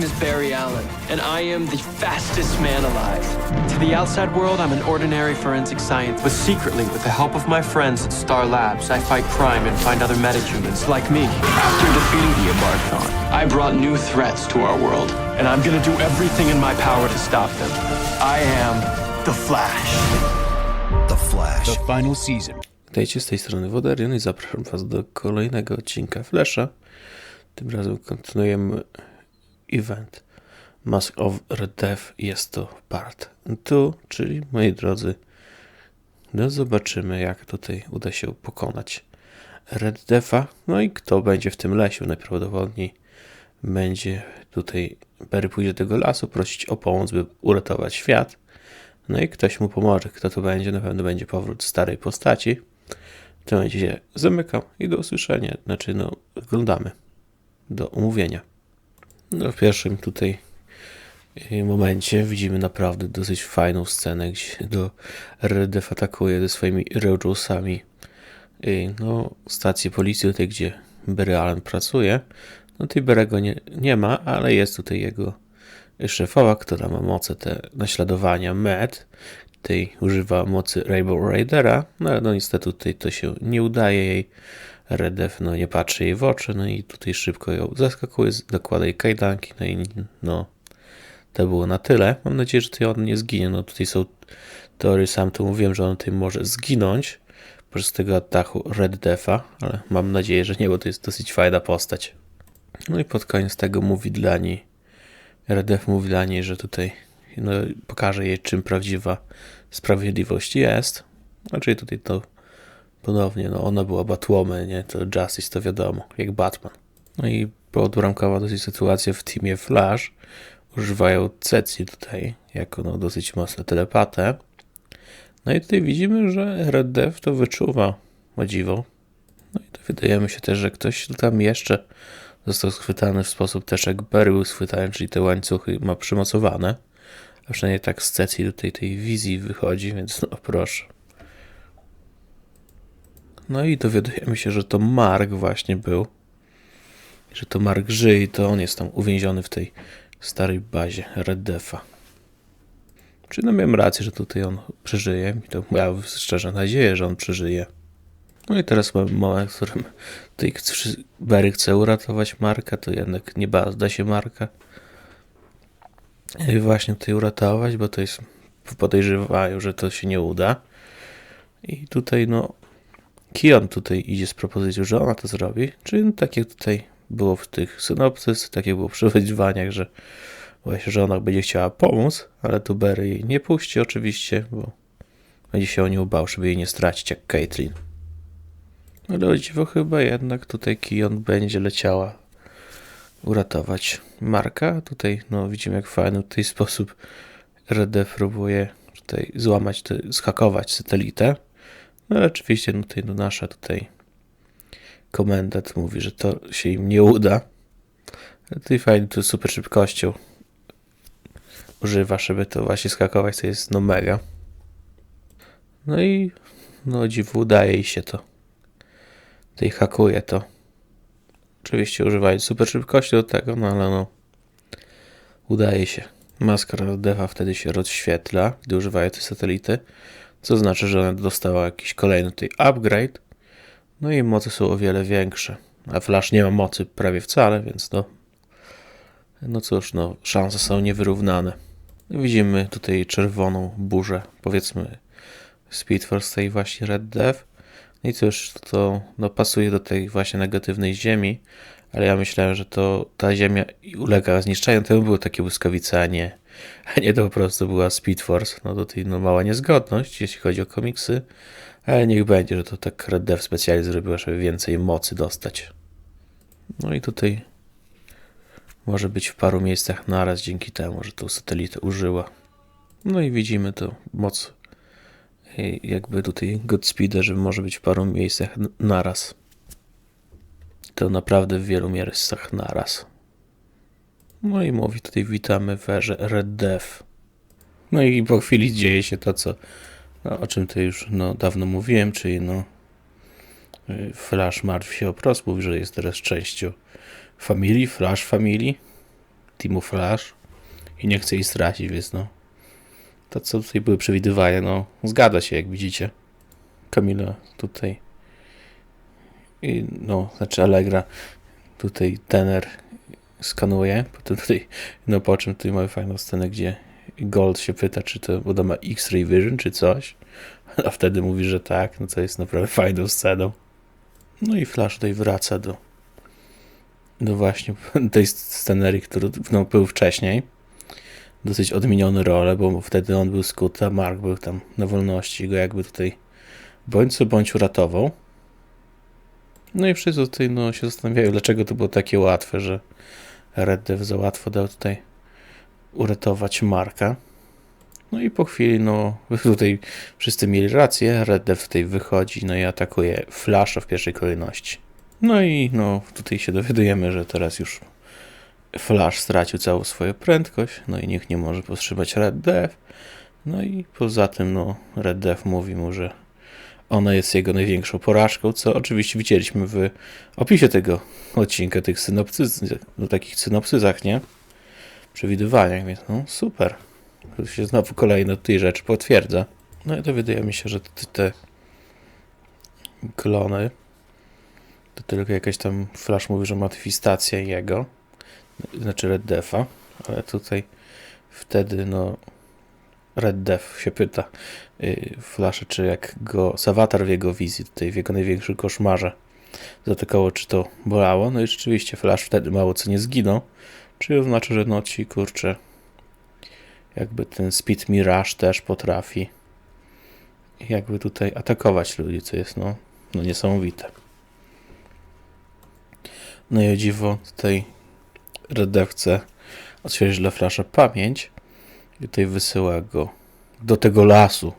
name is Barry Allen, and I am the fastest man alive. To the outside world, I'm an ordinary forensic scientist. But secretly, with the help of my friends at Star Labs, I fight crime and find other metahumans like me. After defeating the Abarthon, I brought new threats to our world, and I'm gonna do everything in my power to stop them. I am the Flash. The Flash. The final season. Witajcie z tej strony Wodarion i zapraszam Was do kolejnego odcinka Flasha. Tym razem kontynuujemy event Mask of Red Death. Jest to part 2, czyli moi drodzy, no zobaczymy jak tutaj uda się pokonać Red Death'a. No i kto będzie w tym lesie? Najprawdopodobniej będzie tutaj Barry pójdzie do tego lasu prosić o pomoc, by uratować świat. No i ktoś mu pomoże. Kto to będzie? Na pewno będzie powrót starej postaci. To będzie się zamykał i do usłyszenia. Znaczy, no, oglądamy. Do umówienia. No, w pierwszym tutaj y, momencie widzimy naprawdę dosyć fajną scenę, gdzie do Redef atakuje ze swoimi Reujusami y, no, stację policji, tutaj gdzie Barry Allen pracuje. No tej Berego nie, nie ma, ale jest tutaj jego szefowa, która ma moce te naśladowania Med. Tej używa mocy Rainbow Raidera, no ale no niestety tutaj to się nie udaje jej. Redef no nie patrzy jej w oczy, no i tutaj szybko ją zaskakuje, dokłada jej kajdanki, no i no to było na tyle. Mam nadzieję, że tutaj on nie zginie. No tutaj są teorie, sam to mówiłem, że on tutaj może zginąć przez tego ataku Red Defa, ale mam nadzieję, że nie, bo to jest dosyć fajna postać. No i pod koniec tego mówi dla niej, Redef mówi dla niej, że tutaj no, pokaże jej, czym prawdziwa sprawiedliwość jest. Znaczy tutaj to ponownie, no ona była Batwoman, nie? To Justice to wiadomo, jak Batman. No i podbramkowa dosyć sytuacja w teamie Flash. Używają Cecji tutaj, jako no, dosyć mocne telepatę. No i tutaj widzimy, że Red Death to wyczuwa, o dziwo. No i dowiadujemy się też, że ktoś tam jeszcze został schwytany w sposób też jak Barry był schwytany, czyli te łańcuchy ma przymocowane. A przynajmniej tak z Cecji tutaj tej wizji wychodzi, więc no proszę. No i dowiadujemy się, że to Mark właśnie był. Że to Mark żyje i to on jest tam uwięziony w tej starej bazie Red Defa. Czy no miałem rację, że tutaj on przeżyje i to miałem szczerze nadzieję, że on przeżyje. No i teraz mamy moment, w którym tutaj Barry chce uratować Marka, to jednak nie da się Marka i właśnie tutaj uratować, bo to jest podejrzewają, że to się nie uda. I tutaj no Kion tutaj idzie z propozycją, że ona to zrobi, czyli no, tak jak tutaj było w tych synopsys, takie było w przewidywaniach, że właśnie, że ona będzie chciała pomóc, ale tu Barry jej nie puści oczywiście, bo będzie się o nią bał, żeby jej nie stracić jak Caitlyn. Ale o dziwo chyba jednak tutaj Kion będzie leciała uratować Marka. Tutaj no widzimy jak fajny w ten sposób RD próbuje tutaj złamać, zhakować satelitę. No ale oczywiście no tutaj no nasza tutaj komendant mówi, że to się im nie uda. Ale tutaj fajnie tu super szybkością używa, żeby to właśnie skakować, to jest no mega. No i no dziwu udaje się to tutaj hakuje to. Oczywiście używając super szybkości do tego, no ale no udaje się. Maska defa wtedy się rozświetla, gdy używają tej satelity, co znaczy, że ona dostała jakiś kolejny tutaj upgrade. No i mocy są o wiele większe. A Flash nie ma mocy prawie wcale, więc no no cóż, no szanse są niewyrównane. Widzimy tutaj czerwoną burzę, powiedzmy Speed Force tej właśnie Red Death. No I cóż, to no, pasuje do tej właśnie negatywnej ziemi, ale ja myślałem, że to ta ziemia ulega zniszczeniu, to były takie błyskawice, a nie, a nie to po prostu była Speed Force. No to tutaj no, mała niezgodność, jeśli chodzi o komiksy, ale niech będzie, że to tak Red Death specjalnie zrobiła, żeby więcej mocy dostać. No i tutaj może być w paru miejscach naraz dzięki temu, że tą satelitę użyła. No i widzimy to moc jakby tutaj Godspeeda, że może być w paru miejscach naraz. To naprawdę w wielu miejscach naraz. No i mówi tutaj witamy w erze Red Death. No i po chwili dzieje się to, co no, o czym to już no, dawno mówiłem, czyli no y, Flash martwi się o Pros, mówi, że jest teraz częścią familii, Flash Family. Teamu Flash i nie chce jej stracić, więc no. To, co tutaj były przewidywania, no, zgadza się, jak widzicie. Kamila tutaj i no, znaczy Allegra tutaj tener skanuje, potem tutaj, no po czym tutaj mamy fajną scenę, gdzie Gold się pyta, czy to woda ma X-ray vision, czy coś, a wtedy mówi, że tak, no co jest naprawdę fajną sceną. No i Flash tutaj wraca do do właśnie tej scenerii, który no, był wcześniej. Dosyć odmieniony rolę, bo wtedy on był skuty, a Mark był tam na wolności go jakby tutaj bądź co bądź uratował. No i wszyscy tutaj no, się zastanawiają, dlaczego to było takie łatwe, że Red Dev za łatwo dał tutaj uratować Marka. No i po chwili, no tutaj wszyscy mieli rację, Red Dev tutaj wychodzi, no i atakuje Flasha w pierwszej kolejności. No i no tutaj się dowiadujemy, że teraz już Flash stracił całą swoją prędkość, no i nikt nie może powstrzymać Red Dev. No i poza tym, no Red Dev mówi mu, że ona jest jego największą porażką, co oczywiście widzieliśmy w opisie tego odcinka, tych synopsyz, no, takich synopsyzach, nie? Przewidywaniach, więc no super. To się znowu kolejne tej rzeczy potwierdza. No i dowiadujemy się, że te, te klony to tylko jakaś tam Flash mówi, że manifestacja jego, znaczy Red Defa, ale tutaj wtedy no Red Def się pyta yy, Flasha, czy jak go Sawatar w jego wizji, tutaj w jego największym koszmarze zatykało, czy to bolało. No i rzeczywiście Flash wtedy mało co nie zginął, czyli oznacza, że no ci kurczę jakby ten Speed Mirage też potrafi jakby tutaj atakować ludzi, co jest no, no niesamowite. No i o dziwo tutaj Red Dev chce odświeżyć dla Flasha pamięć i tutaj wysyła go do tego lasu.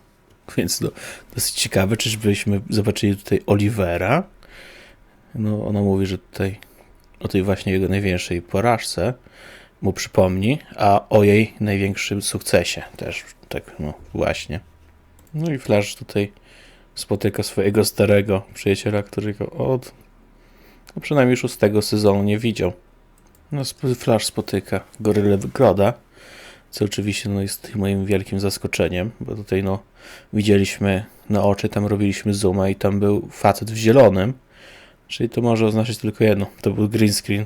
Więc no, dosyć ciekawe, czyżbyśmy zobaczyli tutaj Olivera. No, ona mówi, że tutaj o tej właśnie jego największej porażce mu przypomni, a o jej największym sukcesie też, tak no właśnie. No i Flash tutaj spotyka swojego starego przyjaciela, którego od no przynajmniej szóstego sezonu nie widział. No, Flash spotyka Gorylę Groda, co oczywiście no, jest moim wielkim zaskoczeniem, bo tutaj no, widzieliśmy na oczy, tam robiliśmy zooma i tam był facet w zielonym, czyli to może oznaczać tylko jedno, to był green screen.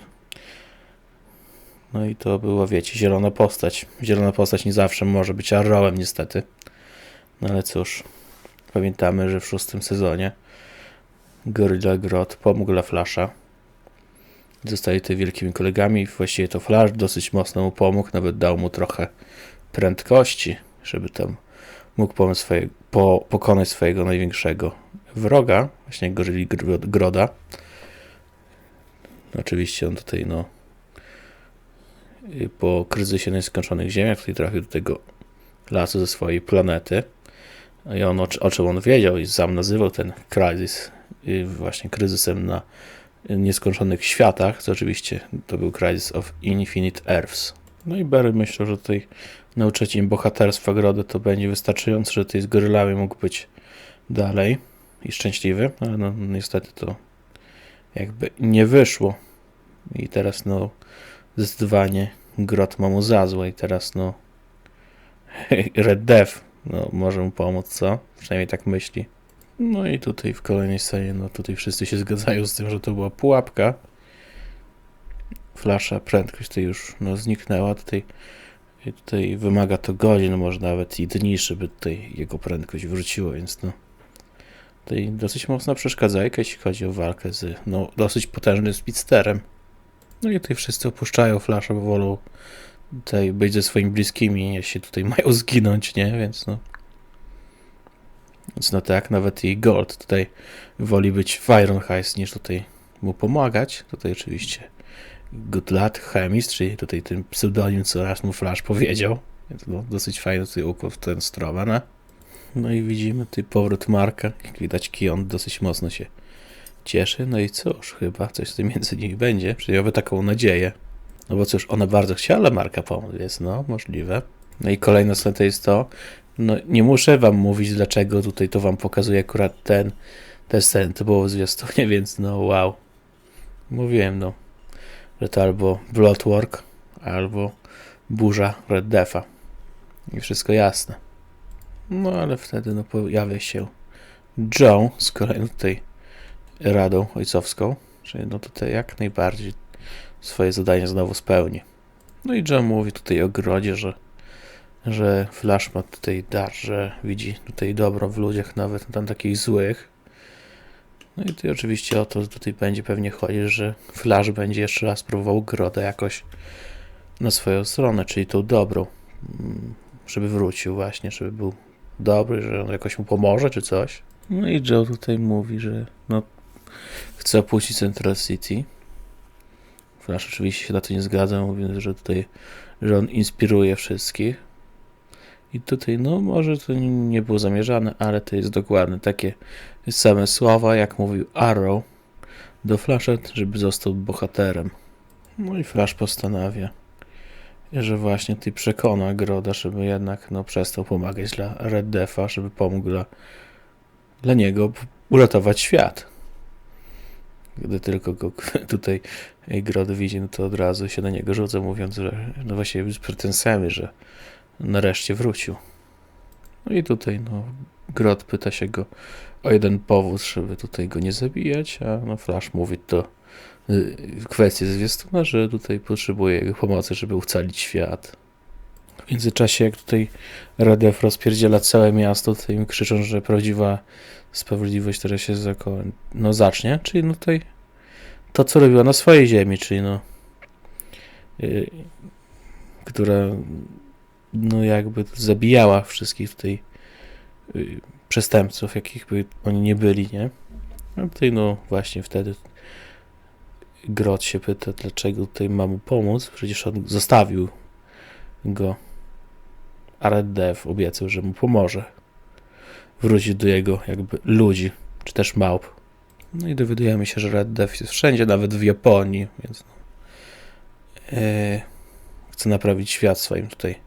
No i to była, wiecie, zielona postać. Zielona postać nie zawsze może być arrowem niestety. No ale cóż, pamiętamy, że w szóstym sezonie Gorilla Grodd pomógł dla Flasha. Zostali tutaj wielkimi kolegami. Właściwie to Flash dosyć mocno mu pomógł, nawet dał mu trochę prędkości, żeby tam mógł pomóc swoje, po, pokonać swojego największego wroga, właśnie Gorilli Gro- Groda. Oczywiście on tutaj, no, y, po kryzysie nieskończonych ziemiach, tutaj trafił do tego lasu ze swojej planety. I on, o, o czym on wiedział i sam nazywał ten kryzys y, właśnie kryzysem na nieskończonych światach, co oczywiście to był Crisis of Infinite Earths. No i Barry myślał, że tutaj nauczyć im bohaterstwa Grody to będzie wystarczające, że tutaj z gorylami mógł być dalej i szczęśliwy, ale no niestety to jakby nie wyszło. I teraz no zdecydowanie Grot ma mu za złe i teraz no Red Dev no, może mu pomóc, co? Przynajmniej tak myśli. No i tutaj w kolejnej scenie, no tutaj wszyscy się zgadzają z tym, że to była pułapka. Flasza prędkość tutaj już no, zniknęła. Tutaj, tutaj wymaga to godzin, może nawet i dni, żeby tutaj jego prędkość wróciła, więc no tutaj dosyć mocna przeszkadzajka, jeśli chodzi o walkę z no, dosyć potężnym speedsterem. No i tutaj wszyscy opuszczają Flasza, bo wolą tutaj być ze swoimi bliskimi, jeśli tutaj mają zginąć, nie? Więc no więc no tak, nawet i Gold tutaj woli być w Iron Heist niż tutaj mu pomagać. Tutaj oczywiście Good Luck Chemist, czyli tutaj ten pseudonim, co raz mu Flash powiedział. Więc no, dosyć fajny tutaj układ w tę stronę. No i widzimy tutaj powrót Marka. Jak widać, Kion dosyć mocno się cieszy. No i cóż, chyba coś tym między nimi będzie. Przyjąłby taką nadzieję. No bo cóż, ona bardzo chciała Marka pomóc, więc no, możliwe. No i kolejna scena to jest to, no nie muszę wam mówić, dlaczego tutaj to wam pokazuje akurat ten, ten scen, to było w zwiastunie, więc no wow. Mówiłem, no, że to albo Bloodwork, albo burza Red Defa. I wszystko jasne. No ale wtedy no, pojawia się Joe z kolejną tutaj radą ojcowską, czyli no tutaj jak najbardziej swoje zadanie znowu spełni. No i Joe mówi tutaj o grodzie, że, że Flash ma tutaj dar, że widzi tutaj dobro w ludziach, nawet tam takich złych. No i tutaj oczywiście o to tutaj będzie pewnie chodzić, że Flash będzie jeszcze raz próbował grodę jakoś na swoją stronę, czyli tą dobrą, mm, żeby wrócił właśnie, żeby był dobry, że on jakoś mu pomoże czy coś. No i Joe tutaj mówi, że no, chce opuścić Central City. Flash oczywiście się na to nie zgadza, mówiąc, że tutaj, że on inspiruje wszystkich. I tutaj, no może to nie- było zamierzane, ale to jest dokładnie takie same słowa, jak mówił Arrow do Flasha, żeby został bohaterem. No i Flash postanawia, że właśnie ty przekona Groda, żeby jednak no, przestał pomagać dla Red Defa, żeby pomógł dla, dla niego uratować świat. Gdy tylko go tutaj Grod widzi, no to od razu się na niego rzuca, mówiąc, że no właśnie z pretensjami, że nareszcie wrócił. No i tutaj no, Grod pyta się go o jeden powód, żeby tutaj go nie zabijać, a no Flash mówi to y, kwestię zwiastuna, że tutaj potrzebuje jego pomocy, żeby ocalić świat. W międzyczasie, jak tutaj Radef rozpierdziela całe miasto, to im krzyczą, że prawdziwa sprawiedliwość teraz się zako- no, zacznie, czyli no tutaj to, co robiła na swojej ziemi, czyli no y, która no jakby zabijała wszystkich tutaj y, przestępców, jakich by oni nie byli, nie? A tutaj no właśnie wtedy Grot się pyta, dlaczego tutaj ma mu pomóc, przecież on zostawił go, a Red Dev obiecał, że mu pomoże wrócić do jego jakby ludzi, czy też małp. No i dowiadujemy się, że Red Dev jest wszędzie, nawet w Japonii, więc no, e, chce naprawić świat swoim tutaj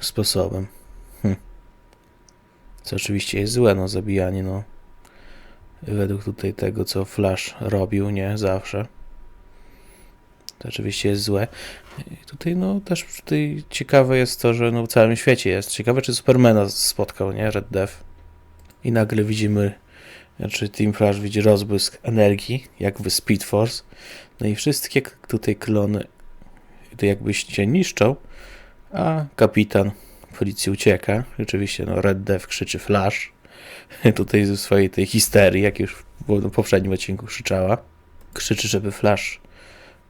sposobem. Hm. Co oczywiście jest złe, no zabijanie, no według tutaj tego, co Flash robił, nie, zawsze. To oczywiście jest złe. I tutaj, no, też tutaj ciekawe jest to, że no, w całym świecie jest. Ciekawe, czy Supermana spotkał, nie, Red Dev. I nagle widzimy, znaczy Team Flash widzi rozbłysk energii, jakby Speed Force. No i wszystkie tutaj klony to jakby się niszczą, a kapitan policji ucieka. Rzeczywiście, no, Red Dev krzyczy Flash. Tutaj ze swojej tej histerii, jak już w poprzednim odcinku krzyczała. Krzyczy, żeby Flash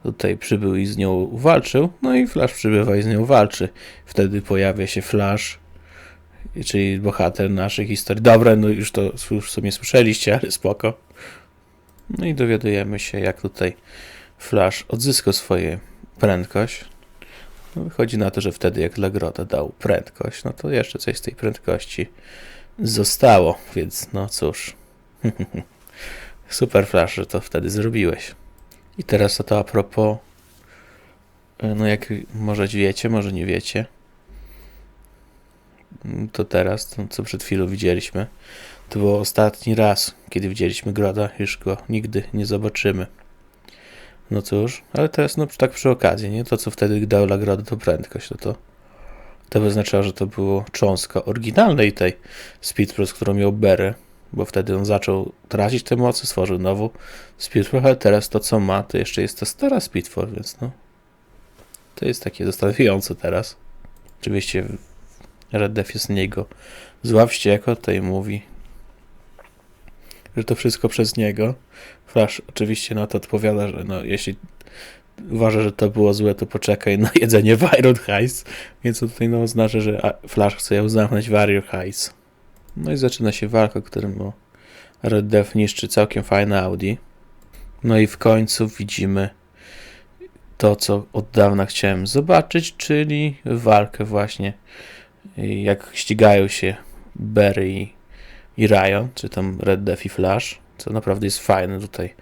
tutaj przybył i z nią walczył. No i Flash przybywa i z nią walczy. Wtedy pojawia się Flash, czyli bohater naszej historii. Dobra, no już to już w sumie słyszeliście, ale spoko. No i dowiadujemy się, jak tutaj Flash odzyskał swoją prędkość. Wychodzi na to, że wtedy jak dla Grota dał prędkość, no to jeszcze coś z tej prędkości zostało, więc no cóż. Super Flash, że to wtedy zrobiłeś. I teraz to a propos, e, no jak może wiecie, może nie wiecie, to teraz, to co przed chwilą widzieliśmy, to był ostatni raz, kiedy widzieliśmy Groda, już go nigdy nie zobaczymy. No cóż, ale teraz no tak przy okazji, nie? To co wtedy dał dla Groda to prędkość, no to to by oznaczało, że to było cząstka oryginalnej tej Speed Plus, którą miał Berry, bo wtedy on zaczął tracić te mocy, stworzył nową Speed Force, ale teraz to co ma, to jeszcze jest ta stara Speed Force, więc no to jest takie zastanawiające teraz. Oczywiście Red Death jest niego zła wściekła, tutaj mówi, że to wszystko przez niego. Flash oczywiście na to odpowiada, że no jeśli uważa, że to było złe, to poczekaj na jedzenie w Iron Heights. Więc to tutaj no, oznacza, że Flash chce ją zamknąć w Iron Heights. No i zaczyna się walka, którym no, Red Death niszczy całkiem fajne Audi. No i w końcu widzimy to, co od dawna chciałem zobaczyć, czyli walkę właśnie, jak ścigają się Barry i, i Ryan, czy tam Red Death i Flash, co naprawdę jest fajne tutaj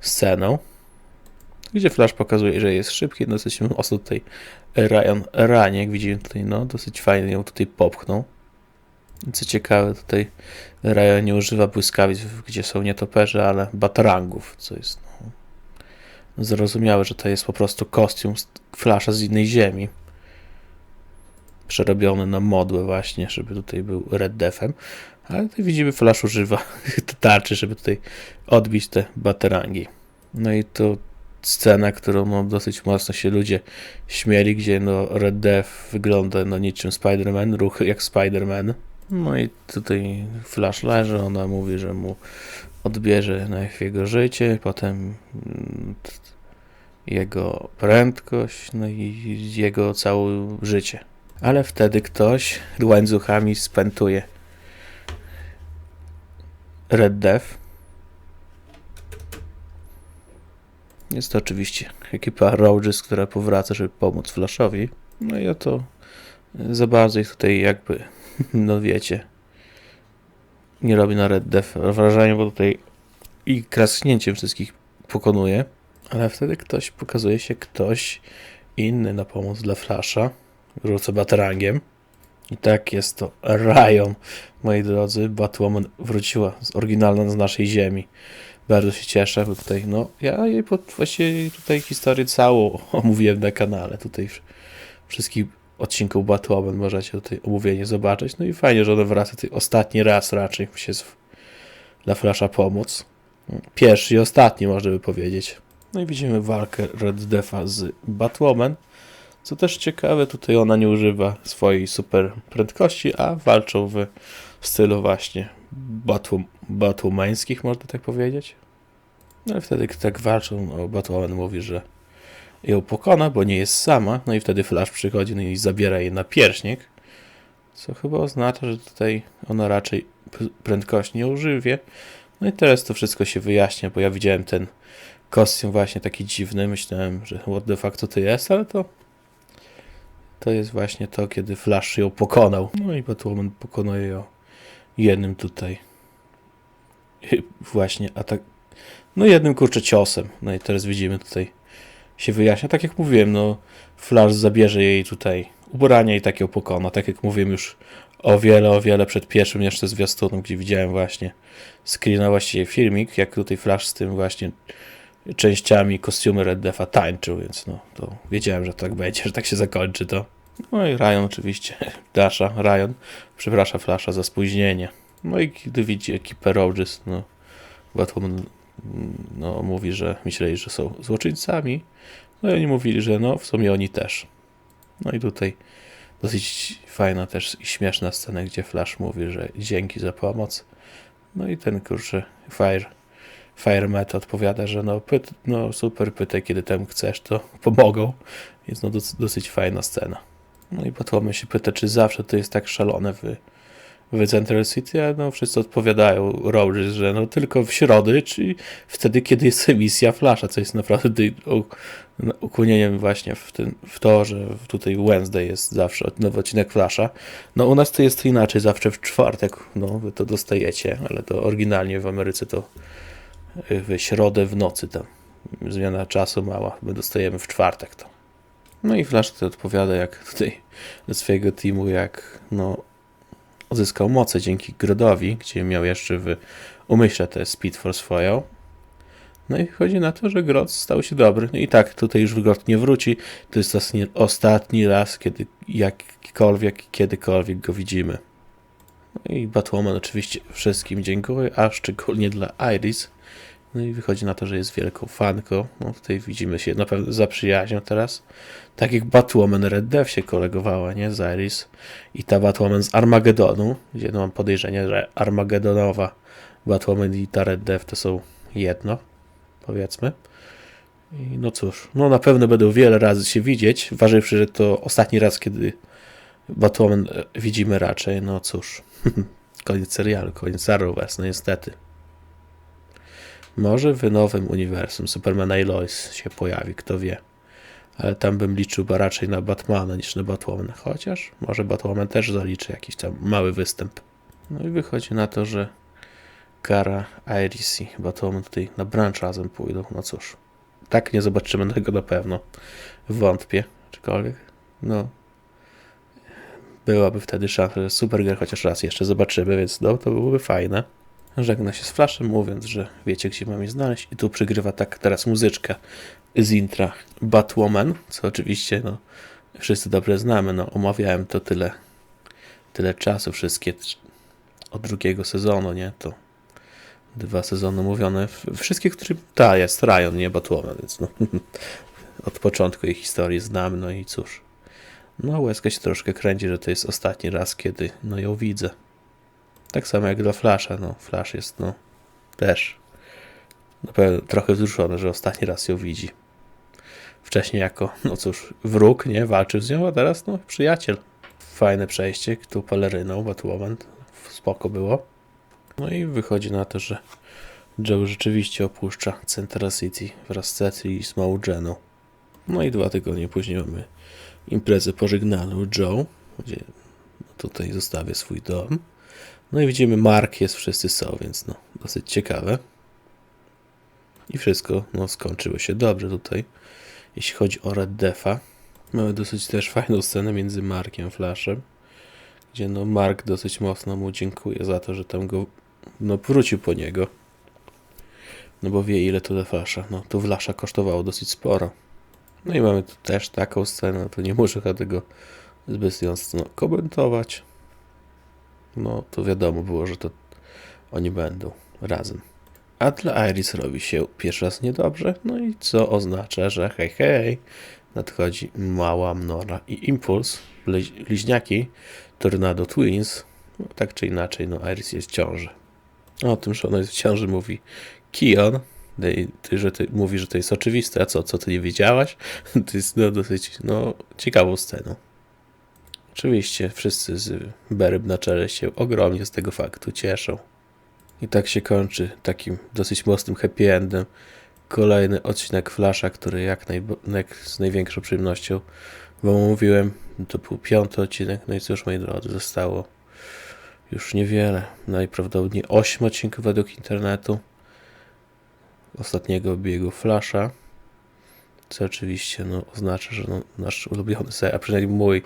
sceną gdzie Flash pokazuje, że jest szybki, dosyć mocno tutaj Ryan ranie, jak widzimy tutaj, no, dosyć fajnie ją tutaj popchnął. Co ciekawe, tutaj Ryan nie używa błyskawic, gdzie są nietoperze, ale batarangów, co jest no, zrozumiały, że to jest po prostu kostium Flasha z innej ziemi. Przerobiony na modłę właśnie, żeby tutaj był Red Deathem. Ale tutaj widzimy, Flash używa tarczy, żeby tutaj odbić te baterangi. No i to scena, którą no, dosyć mocno się ludzie śmieli, gdzie no, Red Death wygląda no, niczym Spider-Man, ruchy jak Spider-Man. No i tutaj Flash leży, ona mówi, że mu odbierze najpierw jego życie, potem mm, jego prędkość, no i jego całe życie. Ale wtedy ktoś łańcuchami spętuje Red Death. Jest to oczywiście ekipa Rogers, która powraca, żeby pomóc Flashowi. No i oto za bardzo ich tutaj jakby, no wiecie, nie robi na Red Death wrażenia, bo tutaj i krasknięciem wszystkich pokonuje. Ale wtedy ktoś, pokazuje się ktoś inny na pomoc dla Flasha. Rzuca baterangiem. I tak jest to Ryan, moi drodzy. Batwoman wróciła z oryginalna z naszej ziemi. Bardzo się cieszę, bo tutaj, no, ja jej pod, właściwie tutaj historię całą omówiłem na kanale. Tutaj wsz- wszystkich odcinków Batwoman możecie tutaj omówienie zobaczyć. No i fajnie, że ona wraca tutaj ostatni raz raczej się z, dla Flasha pomóc. Pierwszy i ostatni, można by powiedzieć. No i widzimy walkę Red Defa z Batwoman. Co też ciekawe, tutaj ona nie używa swojej super prędkości, a walczą w stylu właśnie batwomańskich, można tak powiedzieć. No i wtedy, gdy tak walczą, no, Batwoman mówi, że ją pokona, bo nie jest sama. No i wtedy Flash przychodzi no i zabiera jej na pierśnik. Co chyba oznacza, że tutaj ona raczej prędkości nie używie. No i teraz to wszystko się wyjaśnia, bo ja widziałem ten kostium właśnie taki dziwny. Myślałem, że what the fuck to jest, ale to to jest właśnie to, kiedy Flash ją pokonał. No i Batwoman pokonuje ją jednym tutaj właśnie atak. No jednym kurczę ciosem. No i teraz widzimy tutaj się wyjaśnia. Tak jak mówiłem, no Flash zabierze jej tutaj ubrania i tak ją pokona. Tak jak mówiłem już o wiele, o wiele przed pierwszym jeszcze zwiastunem, gdzie widziałem właśnie screena, właściwie filmik, jak tutaj Flash z tym właśnie częściami kostiumy Red Defa tańczył, więc no to wiedziałem, że tak będzie, że tak się zakończy to. No i Ryan oczywiście, Dasha, Ryan, przeprasza Flasha za spóźnienie. No i kiedy widzi ekipę Rogers, no Batwoman mm, no, mówi, że myśleli, że są złoczyńcami. No i oni mówili, że no w sumie oni też. No i tutaj dosyć fajna też i śmieszna scena, gdzie Flash mówi, że dzięki za pomoc. No i ten kurczę Fire Fire Met odpowiada, że no, pyt, no super, pytaj kiedy tam chcesz, to pomogą. Więc no dos, dosyć fajna scena. No i Batwoman się pyta, czy zawsze to jest tak szalone w, w Central City, a no wszyscy odpowiadają Rogers, że no tylko w środy, czyli wtedy, kiedy jest emisja Flasha, co jest naprawdę ukłonieniem właśnie w, w to, że tutaj Wednesday jest zawsze nowy odcinek Flasha. No u nas to jest inaczej, zawsze w czwartek, no wy to dostajecie, ale to oryginalnie w Ameryce to w środę w nocy tam. Zmiana czasu mała, my dostajemy w czwartek to. No i Flash tutaj odpowiada jak tutaj do swojego teamu, jak no uzyskał moce dzięki Grodowi, gdzie miał jeszcze w umyśle te Speed for swoją. No i chodzi na to, że Grod stał się dobry. No i tak, tutaj już Grod nie wróci. To jest ostatni raz, kiedy jakikolwiek, kiedykolwiek go widzimy. No i Batwoman oczywiście wszystkim dziękuję, a szczególnie dla Iris. No i wychodzi na to, że jest wielką fanką. No tutaj widzimy się na pewno zaprzyjaźnią teraz. Tak jak Batwoman Red Death się kolegowała, nie? Z Iris. I ta Batwoman z Armagedonu, gdzie no mam podejrzenie, że Armagedonowa Batwoman i ta Red Death to są jedno, powiedzmy. I no cóż, no na pewno będą wiele razy się widzieć, ważywszy, że to ostatni raz, kiedy Batwoman e, widzimy raczej, no cóż. koniec serialu, koniec Arrowverse, no niestety. Może w nowym uniwersum Supermana i Lois się pojawi, kto wie. Ale tam bym liczył raczej na Batmana niż na Batwoman. Chociaż może Batwoman też zaliczy jakiś tam mały występ. No i wychodzi na to, że Kara, Iris i Batwoman tutaj na branch razem pójdą. No cóż, tak nie zobaczymy tego na pewno. Wątpię, czykolwiek. No, byłaby wtedy szansa, że Supergirl chociaż raz jeszcze zobaczymy, więc no, to byłoby fajne. Żegna się z Flashem, mówiąc, że wiecie, gdzie mam je znaleźć. I tu przygrywa tak teraz muzyczka z intra Batwoman, co oczywiście no, wszyscy dobrze znamy. No, omawiałem to tyle, tyle czasu, wszystkie od drugiego sezonu, nie? To dwa sezony mówione. Wszystkie, które. Ta, jest Ryan, nie Batwoman, więc no, od początku jej historii znamy, no i cóż. No, łezka się troszkę kręci, że to jest ostatni raz, kiedy no, ją widzę. Tak samo jak dla Flasha, no, Flash jest, no, też na pewno trochę wzruszony, że ostatni raz ją widzi. Wcześniej jako, no cóż, wróg, nie, walczył z nią, a teraz, no, przyjaciel. Fajne przejście, tu peleryną, Batwoman, spoko było. No i wychodzi na to, że Joe rzeczywiście opuszcza Central City wraz z Cetri i Small Jeną. No i dwa tygodnie później mamy imprezę pożegnalną Joe, gdzie tutaj zostawia swój dom. No i widzimy, Mark jest, wszyscy są, więc no, dosyć ciekawe. I wszystko no, skończyło się dobrze tutaj, jeśli chodzi o Red Defa. Mamy dosyć też fajną scenę między Markiem a Flashem, gdzie no Mark dosyć mocno mu dziękuje za to, że tam go no, wrócił po niego. No bo wie ile to dla Flasha. No to Flasha kosztowało dosyć sporo. No i mamy tu też taką scenę, to nie muszę tego zbyt mocno komentować. No to wiadomo było, że to oni będą razem. A dla Iris robi się pierwszy raz niedobrze, no i co oznacza, że hej hej, nadchodzi mała Nora i Impuls, bli- bliźniaki, Tornado Twins, no, tak czy inaczej, no Iris jest w ciąży. O tym, że ona jest w ciąży mówi Kion, ty, że ty mówi, że to jest oczywiste, a co, co ty nie wiedziałaś? To jest no, dosyć no, ciekawą sceną. Oczywiście wszyscy z Beryb na czele się ogromnie z tego faktu cieszą. I tak się kończy takim dosyć mocnym happy endem. Kolejny odcinek Flasha, który jak, jak z największą przyjemnością wam mówiłem. To był piąty odcinek. No i cóż, moi drodzy, zostało już niewiele. Najprawdopodobniej 8 odcinków według internetu. Ostatniego biegu Flasha. Co oczywiście no, oznacza, że no, nasz ulubiony serial, a przynajmniej mój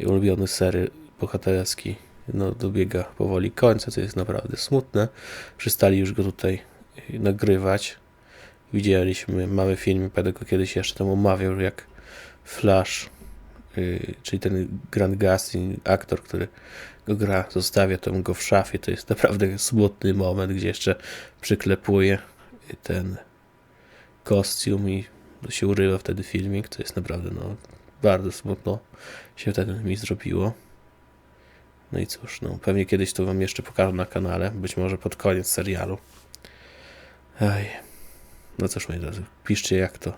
ulubiony serial bohaterski no, dobiega powoli końca, co jest naprawdę smutne. Przestali już go tutaj y, nagrywać. Widzieliśmy, mamy film, będę go kiedyś jeszcze tam omawiał, jak Flash, y, czyli ten Grant Gustin, aktor, który go gra, zostawia tam go w szafie. To jest naprawdę smutny moment, gdzie jeszcze przyklepuje y, ten kostium i się urywa wtedy filmik. To jest naprawdę no, bardzo smutno się wtedy mi zrobiło. No i cóż, no pewnie kiedyś to wam jeszcze pokażę na kanale, być może pod koniec serialu. Ej. No cóż, moi drodzy, piszcie jak to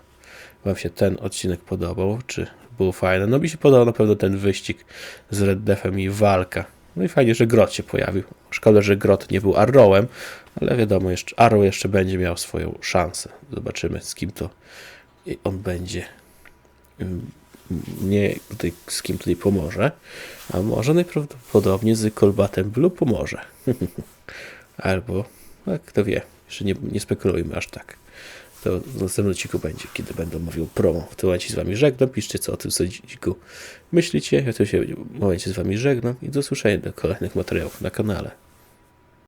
wam się ten odcinek podobał, czy było fajne. No mi się podobał na pewno ten wyścig z Red Defem i walka. No i fajnie, że Grot się pojawił. Szkoda, że Grot nie był Arrowem, ale wiadomo, jeszcze, Arrow jeszcze będzie miał swoją szansę. Zobaczymy, z kim to on będzie nie tutaj z kim tutaj pomoże, a może najprawdopodobniej z Kolbatem Blue pomoże. Albo, no, kto wie, jeszcze nie, nie spekulujmy aż tak. To w następnym odcinku będzie, kiedy będę mówił promo. W tym momencie z wami żegnam, piszcie co o tym odcinku myślicie. Ja w momencie z wami żegnam i do usłyszenia do kolejnych materiałów na kanale.